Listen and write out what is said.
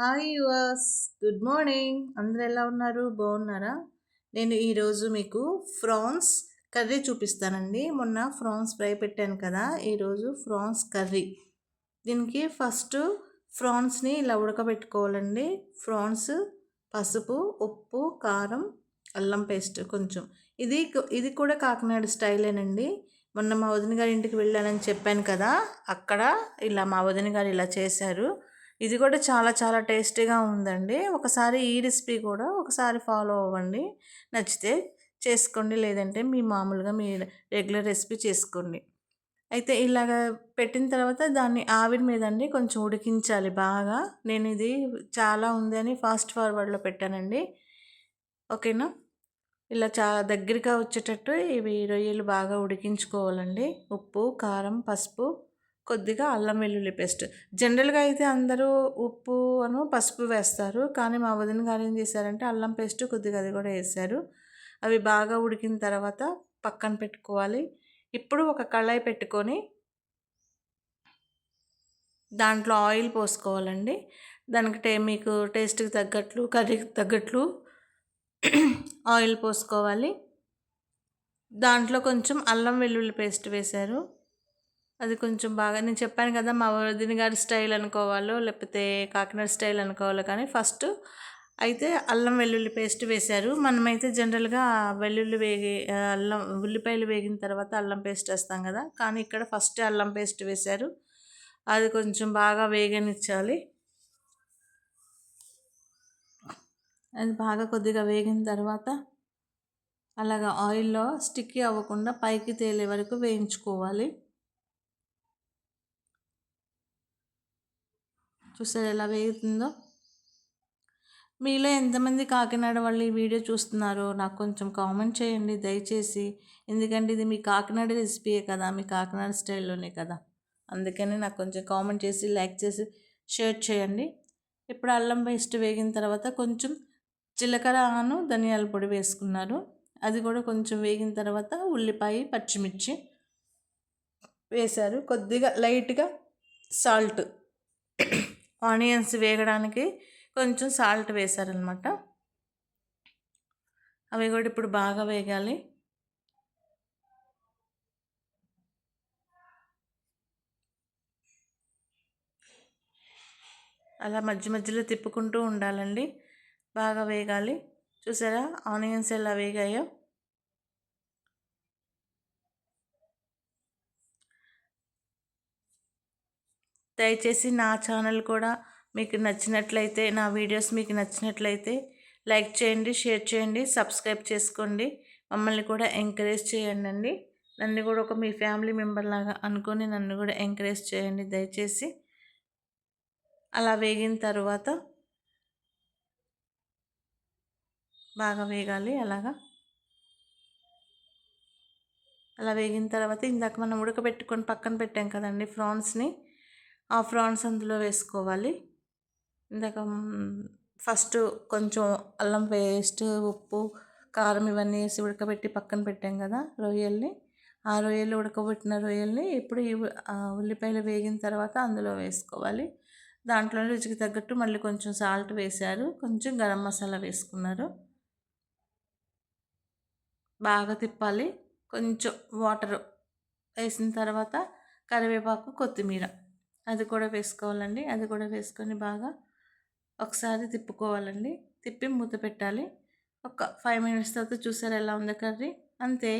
Hi yours good morning. అందరు ఎలా ఉన్నారు? బాగున్నారా? నేను ఈరోజు మీకు ఫ్రాన్స్ కర్రీ చూపిస్తానండి. మొన్న ఫ్రాన్స్ ఫ్రై పెట్టాను కదా ఈరోజు ఫ్రాన్స్ కర్రీ. దీనికి ఫస్ట్ ఫ్రాన్స్ని ఇలా ఉడకబెట్టుకోవాలండి. ఫ్రాన్స్ పసుపు ఉప్పు కారం అల్లం పేస్ట్ కొంచెం. ఇది ఇది కూడా కాకినాడ స్టైలేనండి. మొన్న మా వదిన గారి ఇంటికి వెళ్ళానని చెప్పాను కదా అక్కడ ఇలా మా వదిన గారు ఇలా చేశారు. ఇది కూడా చాలా చాలా టేస్టీగా ఉందండి. ఒకసారి ఈ రెసిపీ కూడా ఒకసారి ఫాలో అవ్వండి. నచ్చితే చేసుకోండి లేదంటే మీ మామూలుగా మీ రెగ్యులర్ రెసిపీ చేసుకోండి. అయితే ఇలాగ పెట్టిన తర్వాత దాన్ని ఆవిరి మీద అండి కొంచెం ఉడికించాలి బాగా. నేను ఇది చాలా ఉంది అని ఫాస్ట్ ఫార్వర్డ్లో పెట్టానండి. ఓకేనా? ఇలా చాలా దగ్గరగా వచ్చేటట్టు ఇవి రొయ్యలు బాగా ఉడికించుకోవాలండి. ఉప్పు కారం పసుపు కొద్దిగా అల్లం వెల్లుల్లి పేస్ట్. జనరల్గా అయితే అందరూ ఉప్పు అను పసుపు వేస్తారు. కానీ మా వదిన గారు ఏం చేశారంటే అల్లం పేస్ట్ కొద్దిగా అది కూడా వేశారు అవి బాగా ఉడికిన తర్వాత పక్కన పెట్టుకోవాలి. ఇప్పుడు ఒక కళాయి పెట్టుకొని దాంట్లో ఆయిల్ పోసుకోవాలండి. దానికి టే మీకు టేస్ట్కి తగ్గట్లు కర్రీకి తగ్గట్లు ఆయిల్ పోసుకోవాలి. దాంట్లో కొంచెం అల్లం వెల్లుల్లి పేస్ట్ వేశారు. అది కొంచెం బాగా నేను చెప్పాను కదా మా వదిన గారి స్టైల్ అనుకోవాలో లేకపోతే కాకినాడ స్టైల్ అనుకోవాలో కానీ ఫస్ట్ అయితే అల్లం వెల్లుల్లి పేస్ట్ వేశారు. మనమైతే జనరల్గా వెల్లుల్లి వేగి అల్లం ఉల్లిపాయలు వేగిన తర్వాత అల్లం పేస్ట్ వేస్తాం కదా కానీ ఇక్కడ ఫస్ట్ అల్లం పేస్ట్ వేశారు. అది కొంచెం బాగా వేగనిచ్చాలి. అది బాగా కొద్దిగా వేగిన తర్వాత అలాగా ఆయిల్లో స్టిక్కీ అవ్వకుండా పైకి తేలే వరకు వేయించుకోవాలి. చూసారు ఎలా వేగుతుందో మీలో ఎంతమంది కాకినాడ వాళ్ళు ఈ వీడియో చూస్తున్నారో నాకు కొంచెం కామెంట్ చేయండి దయచేసి. ఎందుకంటే ఇది మీ కాకినాడ రెసిపీయే కదా మీ కాకినాడ స్టైల్లోనే కదా. అందుకని నాకు కొంచెం కామెంట్ చేసి లైక్ చేసి షేర్ చేయండి. ఇప్పుడు అల్లం పేస్ట్ వేగిన తర్వాత కొంచెం జీలకర్రను ధనియాల పొడి వేసుకున్నారు. అది కూడా కొంచెం వేగిన తర్వాత ఉల్లిపాయ పచ్చిమిర్చి వేశారు. కొద్దిగా లైట్గా సాల్ట్. ఆనియన్స్ వేగడానికి కొంచెం సాల్ట్ వేశారనమాట. అవి కూడా ఇప్పుడు బాగా వేగాలి. అలా మధ్య మధ్యలో తిప్పుకుంటూ ఉండాలండి. బాగా వేగాలి. చూసారా? ఆనియన్స్ ఎలా వేగాయో. దయచేసి నా ఛానల్ కూడా మీకు నచ్చినట్లయితే నా వీడియోస్ మీకు నచ్చినట్లయితే లైక్ చేయండి షేర్ చేయండి సబ్స్క్రైబ్ చేసుకోండి. మమ్మల్ని కూడా ఎంకరేజ్ చేయండి అండి నన్ను కూడా ఒక మీ ఫ్యామిలీ మెంబర్ లాగా అనుకొని నన్ను కూడా ఎంకరేజ్ చేయండి దయచేసి. అలా వేగిన తర్వాత బాగా వేగాలి అలాగా? అలా వేగిన తర్వాత ఇందాక మనం ఉడకబెట్టుకొని పక్కన పెట్టాం కదండి ఫ్రాన్స్ని. ఆ ఫ్రాన్స్ అందులో వేసుకోవాలి. ఇందాక ఫస్ట్ కొంచెం అల్లం పేస్ట్ ఉప్పు కారం ఇవన్నీ వేసి ఉడకబెట్టి పక్కన పెట్టాం కదా రొయ్యల్ని. ఆ రొయ్యలు ఉడకబెట్టిన రొయ్యల్ని ఇప్పుడు ఈ ఉల్లిపాయలు వేగిన తర్వాత అందులో వేసుకోవాలి. దాంట్లో రుచికి తగ్గట్టు మళ్ళీ కొంచెం సాల్ట్ వేశారు. కొంచెం గరం మసాలా వేసుకున్నారు. బాగా తిప్పాలి. కొంచెం వాటర్ వేసిన తర్వాత కరివేపాకు కొత్తిమీర. అది కూడా వేసుకోవాలండి. అది కూడా వేసుకొని బాగా ఒకసారి తిప్పుకోవాలండి. తిప్పి మూత పెట్టాలి. ఒక ఫైవ్ మినిట్స్ తర్వాత చూసారు ఎలా ఉంది కర్రీ? అంతే.